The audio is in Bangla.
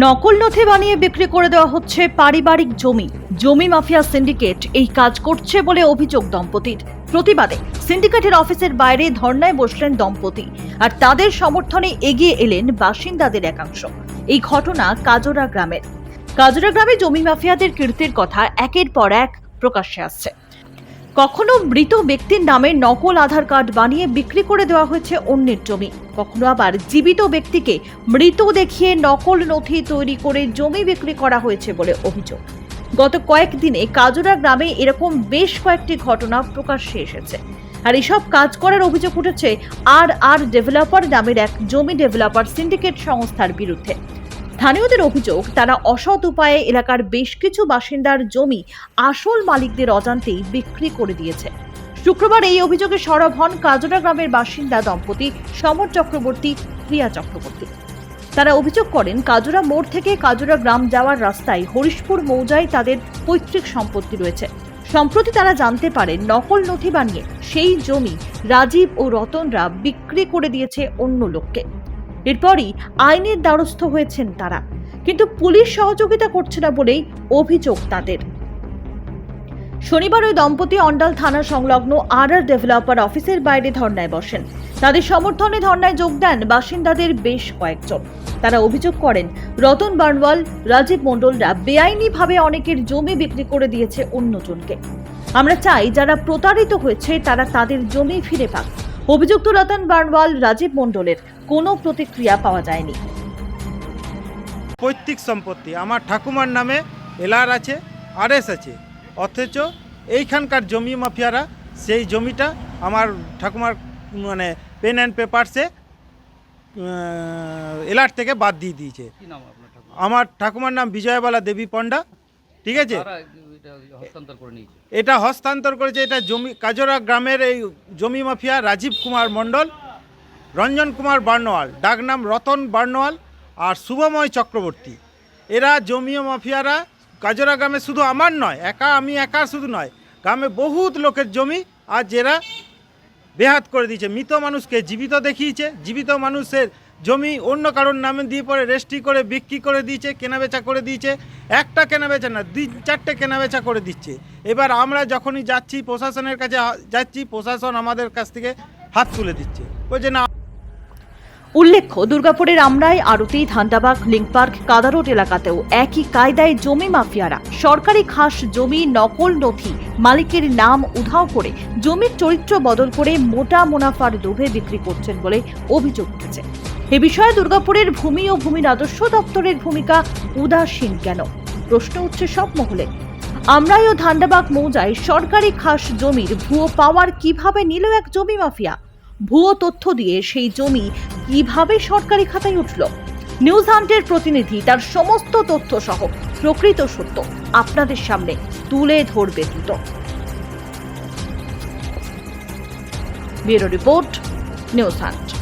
নকল নথি বানিয়ে বিক্রি করে দেওয়া হচ্ছে পারিবারিক জমি। জমি মাফিয়া সিন্ডিকেট এই কাজ করছে বলে অভিযোগ দম্পতির। প্রতিবাদে সিন্ডিকেটের অফিসের বাইরে ধর্নায় বসলেন দম্পতি আর তাদের সমর্থনে এগিয়ে এলেন বাসিন্দাদের একাংশ। এই ঘটনা কাজরা গ্রামের। কাজরা গ্রামে জমি মাফিয়াদের কীর্তির কথা একের পর এক প্রকাশ্যে আসছে। কখনো মৃত ব্যক্তির নামে নকল আধার কার্ড বানিয়ে বিক্রি করে দেওয়া হয়েছে অন্যের জমি। কখনো আবার জীবিত ব্যক্তিকে মৃত দেখিয়ে নকল নথি তৈরি করে জমি বিক্রি করা হয়েছে বলে অভিযোগ। গত কয়েকদিনে কাজুরা গ্রামে এরকম বেশ কয়েকটি ঘটনা প্রকাশ্যে এসেছে। আর এসব কাজ করার অভিযোগ উঠেছে আর আর ডেভেলপার নামের এক জমি ডেভেলপার সিন্ডিকেট সংস্থার বিরুদ্ধে। স্থানীয়দের অভিযোগ, তারা অসৎ উপায়ে এলাকার বেশ কিছু বাসিন্দার জমি আসল মালিকদের অজান্তেই বিক্রি করে দিয়েছে। শুক্রবার এই অভিযোগে সরব হন কাজরা গ্রামের বাসিন্দা দম্পতি সমর চক্রবর্তী, প্রিয়া চক্রবর্তী। তারা অভিযোগ করেন কাজুরা মোড় থেকে কাজুরা গ্রাম যাওয়ার রাস্তায় হরিশপুর মৌজায় তাদের পৈতৃক সম্পত্তি রয়েছে। সম্প্রতি তারা জানতে পারেন, নকল নথি বানিয়ে সেই জমি রাজীব ও রতনরা বিক্রি করে দিয়েছে অন্য লোককে। এরপরই আইনের দ্বারস্থ হয়েছেন তারা। কিন্তু পুলিশ সহযোগিতা করছে না বলেই অভিযোগ তাদের। শনিবার ওই দম্পতি অন্ডাল থানা সংলগ্ন আর আর ডেভেলপার অফিসের বাইরে ধর্নায় বসেন। তাদের সমর্থনে ধর্নায় যোগ দেন বাসিন্দাদের বেশ কয়েকজন। তারা অভিযোগ করেন, রতন বার্নওয়াল, রাজীব মণ্ডলরা বেআইনিভাবে অনেকের জমি বিক্রি করে দিয়েছে অন্যজনকে। আমরা চাই যারা প্রতারিত হয়েছে তারা তাদের জমি ফিরে পাক। অভিযুক্ত রতন বার্নওয়াল রাজীব মণ্ডলের কোনো প্রতিক্রিয়া পাওয়া যায়নি। পৈতৃক সম্পত্তি আমার ঠাকুমার নামে এলআর আছে আরএস আছে অথচ এইখানকার জমি মাফিয়ারা সেই জমিটা আমার ঠাকুমার মানে পেন অ্যান্ড পেপারসে এলআর থেকে বাদ দিয়ে দিয়েছে। কি নাম আপনার ঠাকুর আমার ঠাকুমার নাম বিজয়বালা দেবী পণ্ডা ঠিক আছে? এটা হস্তান্তর করেছে, এটা জমি, কাজরা গ্রামের এই জমি মাফিয়া রাজীব কুমার মণ্ডল, রঞ্জন কুমার বার্নওয়াল ডাকনাম রতন বার্নওয়াল আর শুভময় চক্রবর্তী। এরা জমি মাফিয়ারা, কাজরা গ্রামে শুধু আমার নয়, একা আমি একা শুধু নয়, গ্রামে বহুত লোকের জমি আজ এরা বেহাত করে দিয়েছে। মৃত মানুষকে জীবিত দেখিয়েছে, জীবিত মানুষের জমি অন্য কারোর নামে দিয়ে পরে রেজিস্ট্রি করে বিক্রি করে দিয়েছে, কেনাবেচা করে দিয়েছে। একটা কেনাবেচা না, দুই, চারটে কেনাবেচা করে দিচ্ছে। এবার আমরা যখনই যাচ্ছি প্রশাসনের কাছে, যাচ্ছি, প্রশাসন আমাদের কাছ থেকে হাত তুলে দিচ্ছে। বলছে না উল্লেখ্য, দুর্গাপুরের আমরাই, আরতি, ধান্দাবাগ, লিঙ্ক পার্ক কাদারোড এলাকাতেও একই কায়দায় জমি মাফিয়ারা। সরকারি খাস জমি, নকল নথি, মালিকের নাম উধাও করে জমির চরিত্র বদল করে মোটা মুনাফার লোভে বিক্রি করছেন বলে অভিযোগ উঠেছে। এ বিষয়ে দুর্গাপুরের ভূমি ও ভূমি রাজস্ব দপ্তরের ভূমিকা উদাসীন কেন? প্রশ্ন উঠছে সব মহলে। আমরাই ও ধান্দাবাগ মৌজায় সরকারি খাস জমির ভুয়ো পাওয়ার কীভাবে নিল এক জমি মাফিয়া? ভুয়ো তথ্য দিয়ে সেই জমি কীভাবে সরকারি খাতায় উঠল? নিউজ হান্টের প্রতিনিধি, তার সমস্ত তথ্য সহ প্রকৃত সত্য আপনাদের সামনে তুলে ধরবে দ্রুত। Bureau report news hunt